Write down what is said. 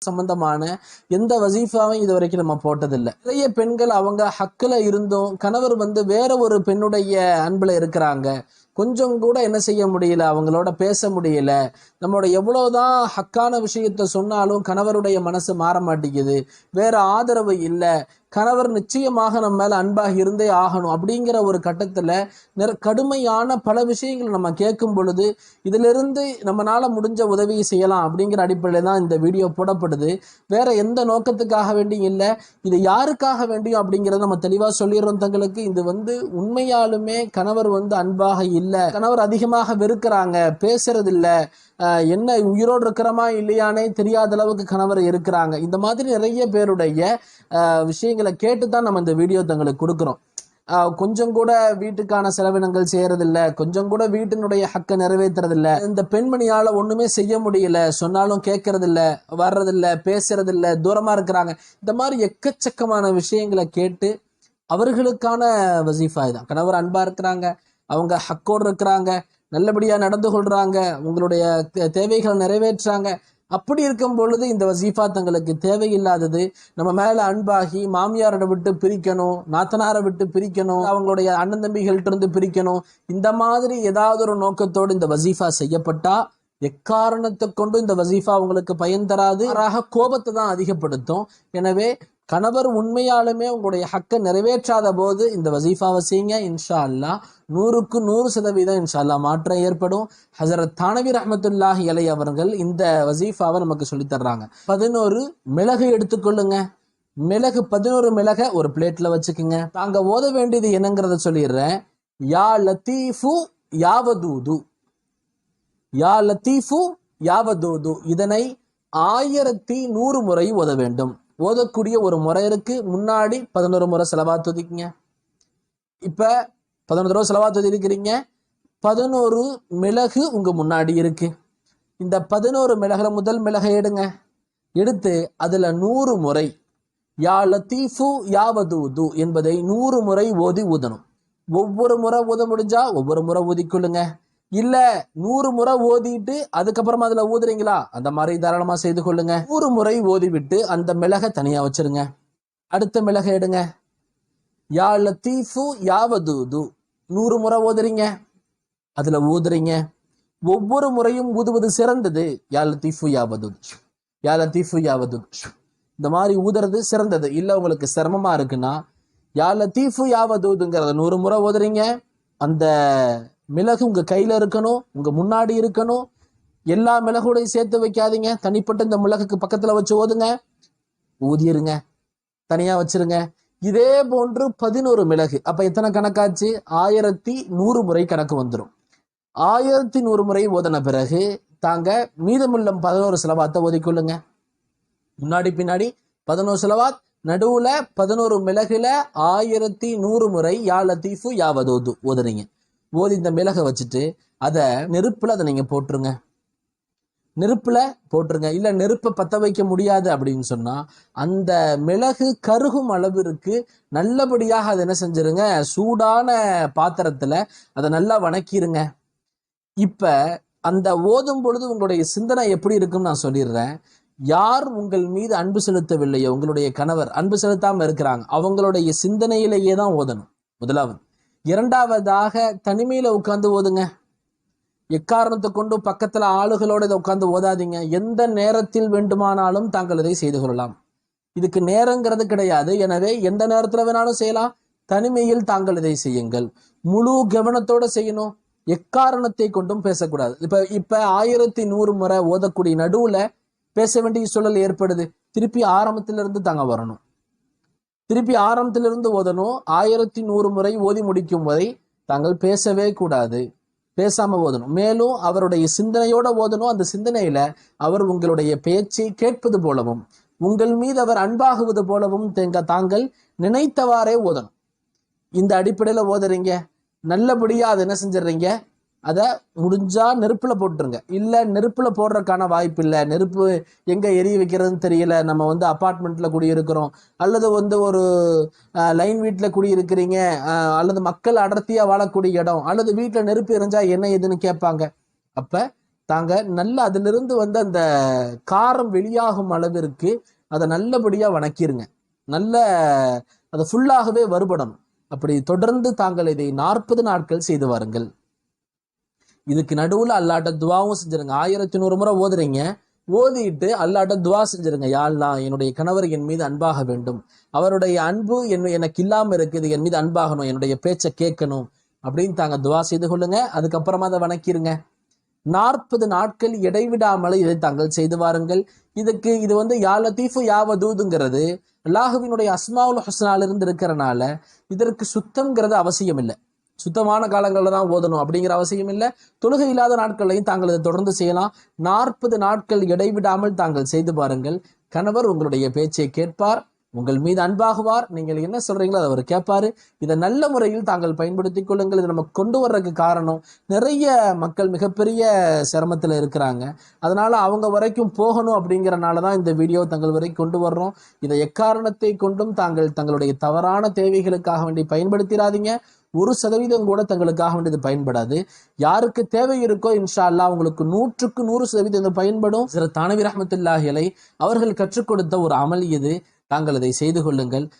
சம்பந்தமான எந்த வசீஃபாவும் இது வரைக்கும் நம்ம போட்டதில்லை. நிறைய பெண்கள் அவங்க ஹக்கில் இருந்தும் கணவர் வந்து வேற ஒரு பெண்ணுடைய அன்புல இருக்கிறாங்க. கொஞ்சம் கூட என்ன செய்ய முடியல அவங்களோட பேச முடியல. நம்மளோட எவ்வளவுதான் ஹக்கான விஷயத்த சொன்னாலும் கணவருடைய மனசு மாற மாட்டேங்குது. வேற ஆதரவு இல்லை. கணவர் நிச்சயமாக நம்ம மேல அன்பாக இருந்தே ஆகணும் அப்படிங்கிற ஒரு கட்டத்துல நிற கடுமையான பல விஷயங்களை நம்ம கேட்கும் பொழுது இதிலிருந்து நம்மளால முடிஞ்ச உதவியை செய்யலாம் அப்படிங்கிற அடிப்படையில் தான் இந்த வீடியோ போடப்படுது. வேற எந்த நோக்கத்துக்காக வேண்டியும் இல்லை. இது யாருக்காக வேண்டியும் அப்படிங்கிறத நம்ம தெளிவாக சொல்லிடுறோம் தங்களுக்கு. இது வந்து உண்மையாலுமே கணவர் வந்து அன்பாக இல்லை. கணவர் அதிகமாக வெறுக்கிறாங்க. பேசுறதில்ல. என்ன உயிரோடு இருக்கிறமா இல்லையானே தெரியாத அளவுக்கு கணவர் இருக்கிறாங்க. இந்த மாதிரி நிறைய பேருடைய விஷயங்கள் விஷயங்களை கேட்டு தான் நம்ம இந்த வீடியோ தங்களுக்கு கொடுக்குறோம். கொஞ்சம் கூட வீட்டுக்கான செலவினங்கள் செய்யறதில்ல. கொஞ்சம் கூட வீட்டினுடைய ஹக்கை நிறைவேற்றுறதில்ல. இந்த பெண்மணியால் ஒன்றுமே செய்ய முடியல. சொன்னாலும் கேட்கறதில்ல வர்றதில்ல பேசுறதில்ல தூரமாக இருக்கிறாங்க. இந்த மாதிரி எக்கச்சக்கமான விஷயங்களை கேட்டு அவர்களுக்கான வசீஃபா தான் கணவர் அன்பாக இருக்கிறாங்க. அவங்க ஹக்கோடு இருக்கிறாங்க. நல்லபடியாக நடந்து கொள்கிறாங்க உங்களுடைய தே- தேவைகளை நிறைவேற்றுறாங்க. அப்படி இருக்கும் பொழுது இந்த வசீஃபா தங்களுக்கு தேவையில்லாதது நம்ம மேல அன்பாகி மாமியாரோட விட்டு பிரிக்கணும் நாத்தனாரை விட்டு பிரிக்கணும் அவங்களுடைய அண்ணன் தம்பிகள்கிட்ட இருந்து பிரிக்கணும் இந்த மாதிரி ஏதாவது ஒரு நோக்கத்தோடு இந்த வசீஃபா செய்யப்பட்டா எக்காரணத்தை கொண்டு இந்த வசீஃபா உங்களுக்கு பயன் தராது. கோபத்தை தான் அதிகப்படுத்தும். எனவே கணவர் உண்மையாலுமே உங்களுடைய ஹக்கை நிறைவேற்றாத போது இந்த வசீஃபாவை செய்யுங்க இன்ஷா அல்லாஹ் நூறுக்கு நூறு சதவீதம் இன்ஷா அல்லாஹ் மாற்றம் ஏற்படும். ஹசரத் தானவி ரஹமத்துல்லாஹி இலை அவர்கள் இந்த வசீஃபாவை நமக்கு சொல்லித் தர்றாங்க. பதினோரு மிளகு எடுத்துக்கொள்ளுங்க. மிளகு பதினோரு மிளகை ஒரு பிளேட்ல வச்சுக்குங்க. தாங்க ஓத வேண்டியது என்னங்கிறத சொல்லிடுறேன். யா லத்தீஃபு யாவதூது யா லத்தீஃபு யாவதூது இதனை ஆயிரத்தி நூறு முறை ஓத வேண்டும். ஓதக்கூடிய ஒரு முறை இருக்கு முன்னாடி பதினோரு முறை செலவாத்து ஒதுக்கிங்க பதினொன்று பதினொரு தடவை செலவாத்து ஒதுக்கிறீங்க பதினோரு மிளகு உங்கள் முன்னாடி இருக்கு. இந்த பதினோரு மிளகில் முதல் மிளகை எடுங்க. எடுத்து அதில் நூறு முறை யா லத்தீஃபு யாவதூது என்பதை நூறு முறை ஓதி ஊதணும் ஒவ்வொரு முறை ஊத முடிஞ்சா ஒவ்வொரு முறை ஊதிக்கொள்ளுங்க இல்ல நூறு முறை ஓதிட்டு அதுக்கப்புறமா அதுல ஊதுறீங்களா? அந்த மாதிரி தாராளமா செய்து கொள்ளுங்க. நூறு முறை ஓதி விட்டு அந்த மிளகை தனியா வச்சிருங்க. அடுத்த மிளகை எடுங்க. யா லத்தீஃபு யாவதூது நூறு முறை ஓதுறீங்க. அதுல ஊதுறீங்க. ஒவ்வொரு முறையும் ஊதுவது சிறந்தது. யா லத்தீஃபு யாவதூது யா லத்தீஃபு யாவதூது இந்த மாதிரி ஊதுறது சிறந்தது. இல்ல உங்களுக்கு சிரமமா இருக்குன்னா யா லத்தீஃபு யாவதூதுங்கிறத நூறு முறை ஓதுறீங்க. அந்த மிளகு உங்க கையில இருக்கணும் உங்க முன்னாடி இருக்கணும். எல்லா மிளகோடையும் சேர்த்து வைக்காதீங்க. தனிப்பட்ட இந்த மிளகுக்கு பக்கத்துல வச்சு ஓதுங்க. ஊதிருங்க தனியா வச்சிருங்க. இதே போன்று பதினோரு மிளகு. அப்ப எத்தனை கணக்காச்சு? ஆயிரத்தி நூறு முறை கணக்கு வந்துடும் ஆயிரத்தி நூறு முறை ஓதின பிறகு தாங்க மீதமுள்ள பதினோரு செலவாத்தை ஓதிக்கொள்ளுங்க. முன்னாடி பின்னாடி பதினோரு செலவாத் நடுவுல பதினோரு மிளகுல ஆயிரத்தி நூறு முறை யா லத்தீஃபு யாவதோது ஓதுறீங்க ஓதி இந்த மிளகை வச்சுட்டு அதை நெருப்பில் அதை நீங்கள் போட்டுருங்க. நெருப்பில் போட்டுருங்க. இல்லை நெருப்பை பற்ற வைக்க முடியாது அப்படின்னு சொன்னால் அந்த மிளகு கருகும் அளவிற்கு நல்லபடியாக அதை என்ன செஞ்சிருங்க? சூடான பாத்திரத்தில் அதை நல்லா வணக்கிருங்க. இப்போ அந்த ஓதும் பொழுது உங்களுடைய சிந்தனை எப்படி இருக்கும்னு நான் சொல்லிடுறேன். யார் உங்கள் மீது அன்பு செலுத்தவில்லையோ உங்களுடைய கணவர் அன்பு செலுத்தாமல் இருக்கிறாங்க அவங்களுடைய சிந்தனையிலேயே தான் ஓதணும். முதலாவது. இரண்டாவதாக தனிமையில உட்காந்து ஓதுங்க. எக்காரணத்தை கொண்டு பக்கத்துல ஆளுகளோடு இதை உட்காந்து ஓதாதீங்க. எந்த நேரத்தில் வேண்டுமானாலும் தாங்கள் இதை செய்து கொள்ளலாம். இதுக்கு நேரங்கிறது கிடையாது. எனவே எந்த நேரத்துல வேணாலும் செய்யலாம். தனிமையில் தாங்கள் இதை செய்யுங்கள். முழு கவனத்தோட செய்யணும். எக்காரணத்தை கொண்டும் பேசக்கூடாது. இப்ப இப்ப ஆயிரத்தி நூறு முறை ஓதக்கூடிய நடுவுல பேச வேண்டிய சூழல் ஏற்படுது. திருப்பி ஆரம்பத்திலிருந்து தாங்க வரணும். திருப்பி ஆரம்பத்திலிருந்து ஓதணும். ஆயிரத்தி நூறு முறை ஓதி முடிக்கும் வரை தாங்கள் பேசவே கூடாது. பேசாம ஓதணும். மேலும் அவருடைய சிந்தனையோட ஓதணும். அந்த சிந்தனையில அவர் உங்களுடைய பேச்சை கேட்பது போலவும் உங்கள் மீது அவர் அன்பாகுவது போலவும் தாங்கள் நினைத்தவாறே ஓதணும். இந்த அடிப்படையில ஓதுறீங்க. நல்லபடியா அதை என்ன செஞ்சிடுறீங்க? அதை முடிஞ்சால் நெருப்பில் போட்டுருங்க. இல்லை நெருப்பில் போடுறதுக்கான வாய்ப்பு இல்லை. நெருப்பு எங்கே எரிய வைக்கிறதுன்னு தெரியல. நம்ம வந்து அப்பார்ட்மெண்ட்டில் குடியிருக்கிறோம். அல்லது வந்து ஒரு லைன் வீட்டில் குடியிருக்கிறீங்க. அல்லது மக்கள் அடர்த்தியாக வாழக்கூடிய இடம். அல்லது வீட்டில் நெருப்பு எரிஞ்சால் என்ன ஏதுன்னு கேட்பாங்க. அப்போ தாங்க நல்ல அதிலிருந்து வந்து அந்த காரம் வெளியாகும் அளவிற்கு அதை நல்லபடியாக வணக்கிருங்க. நல்ல அதை ஃபுல்லாகவே வருபடணும் அப்படி தொடர்ந்து தாங்கள் இதை நாற்பது நாட்கள் செய்து வாருங்கள். இதுக்கு நடுவில் அல்லாட்ட துவாவும் செஞ்சிருங்க. ஆயிரத்தி நூறு முறை ஓதுறீங்க. ஓதிட்டு அல்லாட்ட துவா செஞ்சிருங்க. யா என்னுடைய கணவர் என் மீது அன்பாக வேண்டும். அவருடைய அன்பு என் எனக்கு இல்லாமல் இருக்குது. என் மீது அன்பாகணும். என்னுடைய பேச்சை கேட்கணும். அப்படின்னு தாங்க துவா செய்து கொள்ளுங்க. அதுக்கப்புறமா அதை வணக்கிருங்க. நாற்பது நாட்கள் இடைவிடாமல் இதை தாங்கள் செய்து வாருங்கள். இதுக்கு இது வந்து யா லத்தீஃபு யா வதூதுங்கிறது அல்லாஹுவினுடைய அஸ்மாவுல் ஹஸ்னால இருந்து இருக்கிறனால இதற்கு சுத்தம்ங்கிறது அவசியம் இல்லை சுத்தமான காலங்களில் தான் ஓதணும் அப்படிங்கிற அவசியம் இல்லை. தொழுகை இல்லாத நாட்களையும் தாங்கள் இதை தொடர்ந்து செய்யலாம். நாற்பது நாட்கள் இடைவிடாமல் தாங்கள் செய்து பாருங்கள். கணவர் உங்களுடைய பேச்சை கேட்பார். உங்கள் மீது அன்பாகுவார். நீங்கள் என்ன சொல்றீங்களோ அதை அவர் கேட்பாரு. இதை நல்ல முறையில் தாங்கள் பயன்படுத்தி கொள்ளுங்கள். இதை நம்ம கொண்டு வர்றதுக்கு காரணம் நிறைய மக்கள் மிகப்பெரிய சிரமத்தில் இருக்கிறாங்க. அதனால அவங்க வரைக்கும் போகணும் அப்படிங்கிறனால தான் இந்த வீடியோ தங்கள் வரை கொண்டு வர்றோம். இதை எக்காரணத்தை கொண்டும் தாங்கள் தங்களுடைய தவறான தேவைகளுக்காக வேண்டி பயன்படுத்திடாதீங்க ஒரு சதவீதம் கூட தங்களுக்காக வேண்டியது பயன்படாது. யாருக்கு தேவை இருக்கோ இன்ஷா அல்லாஹ் உங்களுக்கு நூற்றுக்கு நூறு சதவீதம் பயன்படும். சில தானவி ரஹமத்துல்லாஹிலை அவர்கள் கற்றுக் கொடுத்த ஒரு அமல் இது. தாங்கள் அதை செய்து கொள்ளுங்கள்.